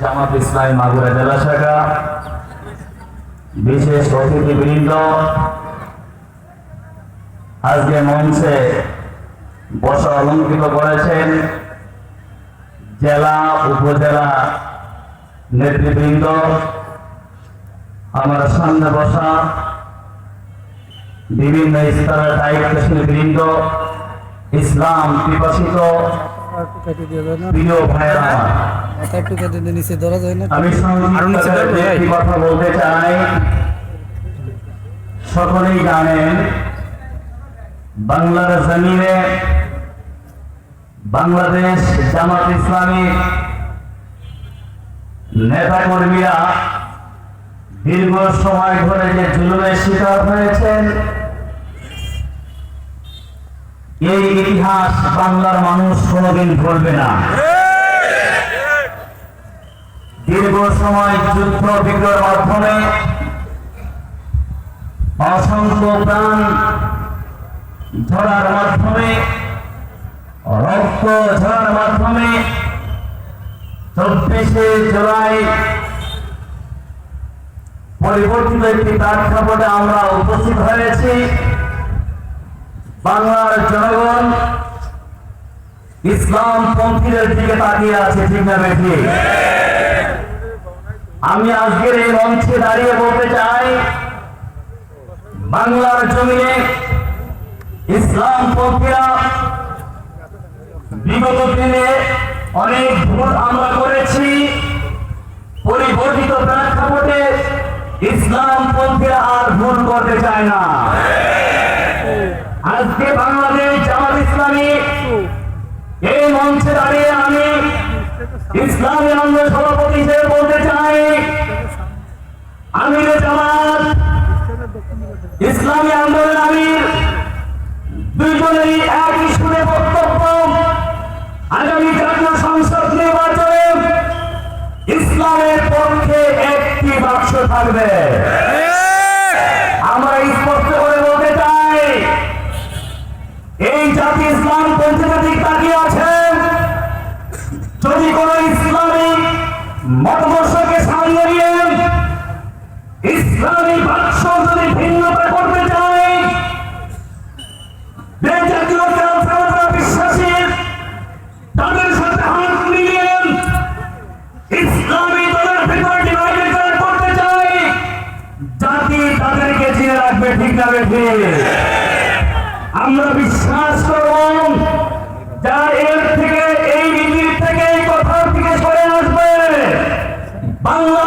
জামাত ইসলামী মাগুরা জেলা শাখা, বিশেষ অতিথিবৃন্দ, আজকে মঞ্চে বসা অলঙ্কৃত করেছেন জেলা উপজেলা নেতৃবৃন্দ। আমার সামনে বসা বিভিন্ন স্তরের দায়িত্বশীল বৃন্দ, ইসলাম আর একটু কেটে দিয়ে যায় না। প্রিয় ভাইয়েরা আমার মাথা একটু কেটে দিয়ে নিচে ধরা যায় না। আমি সংক্ষিপ্ত কথা বলতে চাই। সকলেই জানেন বাংলার জমিনে বাংলাদেশ জামাত ইসলামী নেতা কর্মীরা দীর্ঘ সময় ধরে যে জুলুমের শিকার হয়েছেন এই ইতিহাস বাংলার মানুষ কোনোদিন ভুলবে না। দীর্ঘ সময় যুদ্ধ বিগ্রহের মাধ্যমে অসংখ্য প্রাণ ঝরার মাধ্যমে, রক্ত ঝরার মাধ্যমে চব্বিশে জুলাই পরিবর্তিত একটি প্রেক্ষাপটে আমরা উপস্থিত হয়েছি। বাংলার জনগণ ইসলাম পন্থীদের দিকে তাকিয়ে আছে, ঠিক না বেঠিক? আমি আজকের এই মঞ্চে দাঁড়িয়ে বলতে চাই, বাংলার জমিনে ইসলাম পন্থীরা বিগত দিনে অনেক ভুল আমরা করেছি, পরিবর্তিত প্রেক্ষাপটে ইসলাম পন্থীরা আর ভুল করতে চায় না। আজকে বাংলাদেশ জামাত ইসলামী এই মঞ্চে দাঁড়িয়ে আমি ইসলামী আন্দোলন সভাপতি হিসেবে বলতে চাই, আমির জামাত, ইসলামী আন্দোলন আমির দুইজনেরই একই সুরে বক্তব্য। আগামী জাতীয় সংসদ নির্বাচনে ইসলামের পক্ষে একটি বাক্স থাকবে। ঠিক আমরা বিশ্বাস করব যা এর থেকে, এই নীতির থেকে, এই কথার থেকে সরে আসবে। বাংলা